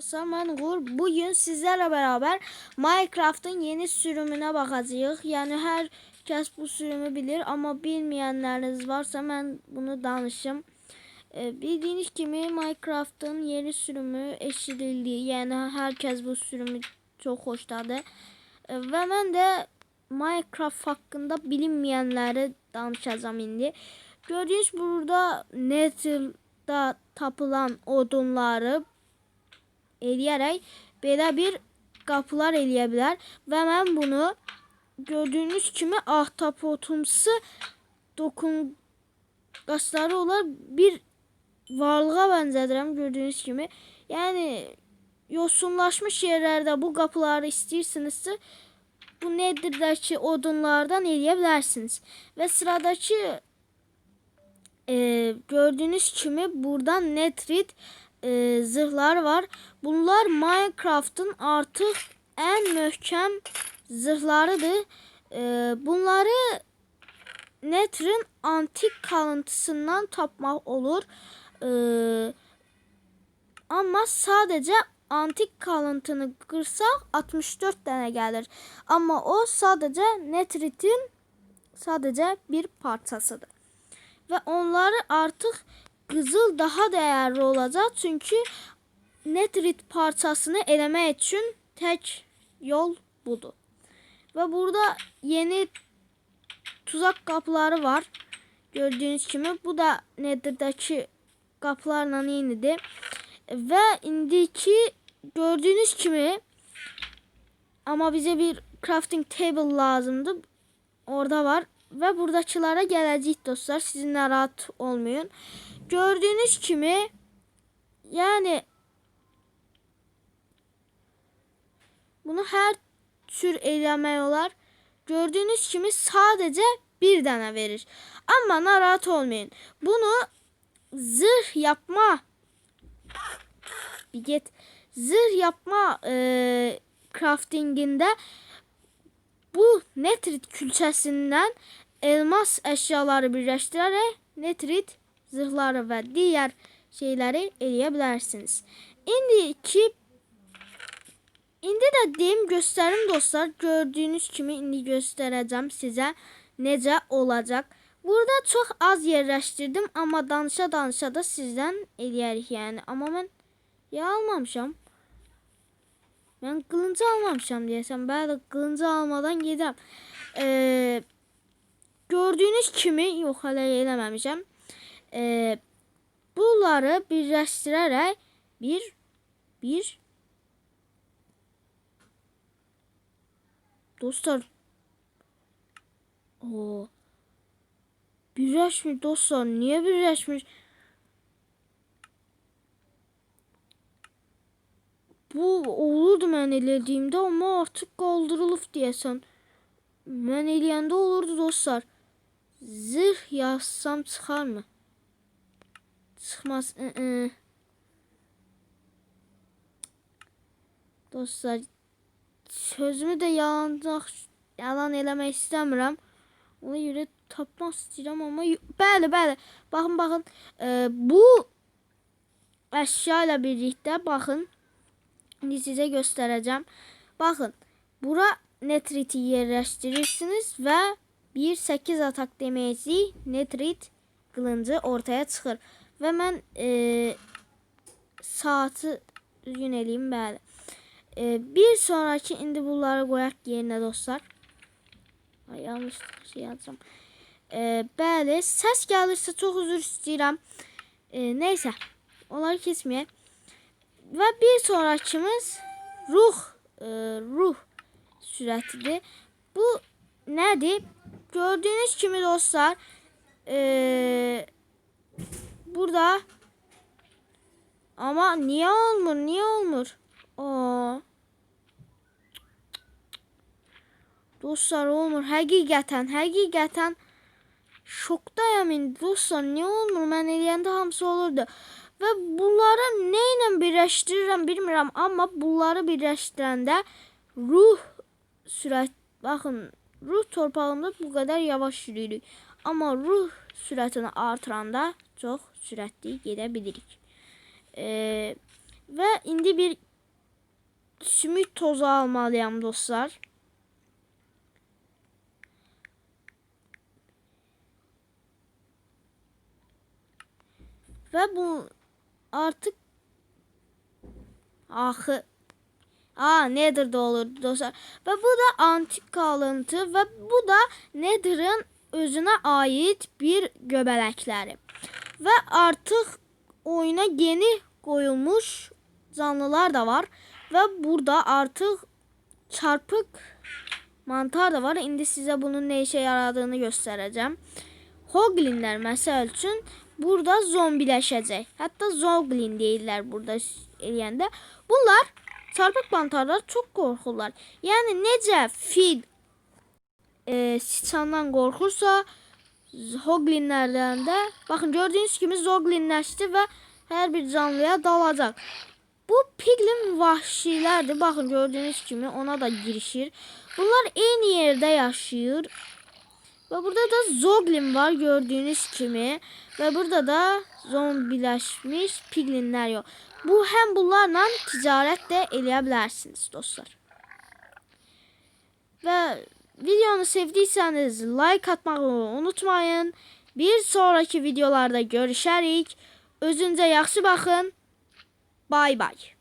Saman Uğur bugün sizlerle beraber Minecraft'ın yeni sürümüne bakacağız. Yani herkes bu sürümü bilir ama bilmeyenleriniz varsa ben bunu danışım. Ee, bildiğiniz gibi Minecraft'ın yeni sürümü eşidildi. Yani herkes bu sürümü çok hoşladı. Ee, ve ben de Minecraft hakkında bilinmeyenlere danışacağım indi. Gördüğünüz burada Nether'da tapılan odunları eləyərək belə bir qapılar eləyə bilər və mən bunu gördüyünüz kimi ahtapotumsu dokunqaçları olan bir varlığa bənzədirəm gördüyünüz kimi. Yəni yosunlaşmış yerlərdə bu qapıları istəyirsinizsə bu Nether'dəki odunlardan eləyə bilərsiniz. Və sıradakı e, gördüğünüz kimi buradan Netrit e, zırhlar var. Bunlar Minecraft'ın artık en möhkem zırhlarıdır. E, bunları Nether'ın antik kalıntısından tapmak olur. E, ama sadece antik kalıntını kırsak 64 tane gelir. Ama o sadece Nether'in sadece bir parçasıdır. Ve onları artık Kızıl daha değerli olacak çünkü netrit parçasını eleme için tek yol budur. Ve burada yeni tuzak kapıları var. Gördüğünüz gibi bu da netirdeki kapılarla yenidir. Ve indiki gördüğünüz gibi ama bize bir crafting table lazımdı. Orada var. Ve buradakilara gelecek dostlar. Sizin rahat olmayın. Gördüğünüz kimi yani bunu her tür eləmək olar. Gördüğünüz kimi sadece bir dənə verir. Ama narahat olmayın. Bunu zırh yapma bir get zırh yapma e, craftinginde bu netrit külçəsindən elmas əşyaları birləşdirərək netrit zırhları və digər şeyləri eləyə bilərsiniz. İndi ki indi də deyim göstərim dostlar. Gördüyünüz kimi indi göstərəcəm sizə necə olacaq. Burada çox az yerləşdirdim, amma danışa-danışa da sizdən eləyərik yəni. Amma mən ya almamışam. Mən qılıncı almamışam deyəsən. Bəli, qılıncı almadan gedəm. Ee, gördüyünüz kimi yox hələ eləməmişəm. Ee, bunları birləşdirərək bir bir dostlar. O birləşmiş dostlar niye birləşmiş bu olurdu mən elədiyimdə amma artıq qaldırılıb deyəsən. Mən eləyəndə olurdu dostlar. Zırh yazsam çıxar mı Çıkmaz. I -ı. Dostlar sözümü de yalanlıq yalan eləmək istəmirəm. Ona görə tapmaq istəyirəm amma bəli, bəli. Baxın, baxın. E, bu əşya ilə birlikdə baxın. İndi sizə göstərəcəm. Baxın. Bura netriti yerləşdirirsiniz və 1-8 atak deməyəcək netrit qılıncı ortaya çıxır. Ve ben e, saati düzgün eləyim bəli. E, bir sonraki indi bunları qoyaq yerinə dostlar. Ay, yanlış şey yazacağım. E, bəli, səs gəlirsə çox üzr istəyirəm. E, neysə, onları kesməyək. Və bir sonrakımız ruh e, ruh sürətidir. Bu nədir? Gördüyünüz kimi dostlar, eee burada. Ama niye olmur? Niye olmur? Aa. Dostlar olmur. Həqiqətən, həqiqətən şokdayam indi dostlar. Niyə olmur? Mən eləyəndə hamısı olurdu. Və bunları nə ilə birləşdirirəm bilmirəm, amma bunları birləşdirəndə ruh sürət baxın, ruh torpağında bu qədər yavaş yürüyürük. Amma ruh sürətini artıranda çox sürətli gedə bilirik. E, və indi bir sümük tozu almalıyam dostlar. Ve bu artık ahı Aa Nether'da olur dostlar. Ve bu da antik kalıntı ve bu da Nether'ın özüne ait bir göbələkləri. Ve artık oyuna yeni koyulmuş canlılar da var. Ve burada artık çarpık mantar da var. İndi size bunun ne işe yaradığını göstereceğim. Hoglinler mesela üçün burada zombiləşəcək. Hətta zoglin deyirlər burada eləyəndə. Bunlar çarpık mantarlar çok qorxurlar. Yəni necə fil e, siçandan qorxursa hoglinlərdən də baxın gördüyünüz kimi zoglinləşdi və hər bir canlıya dalacaq. Bu piglin vahşilerdir. Bakın gördüğünüz gibi ona da girişir. Bunlar aynı yerde yaşıyor. Ve burada da zoglin var gördüğünüz gibi. Ve burada da zombileşmiş piglinler yok. Bu hem bunlarla ticaret de eləyə bilərsiniz dostlar. Ve videonu sevdiyseniz like atmayı unutmayın. Bir sonraki videolarda görüşərik. Özünüzə yaxşı baxın. Bay bay.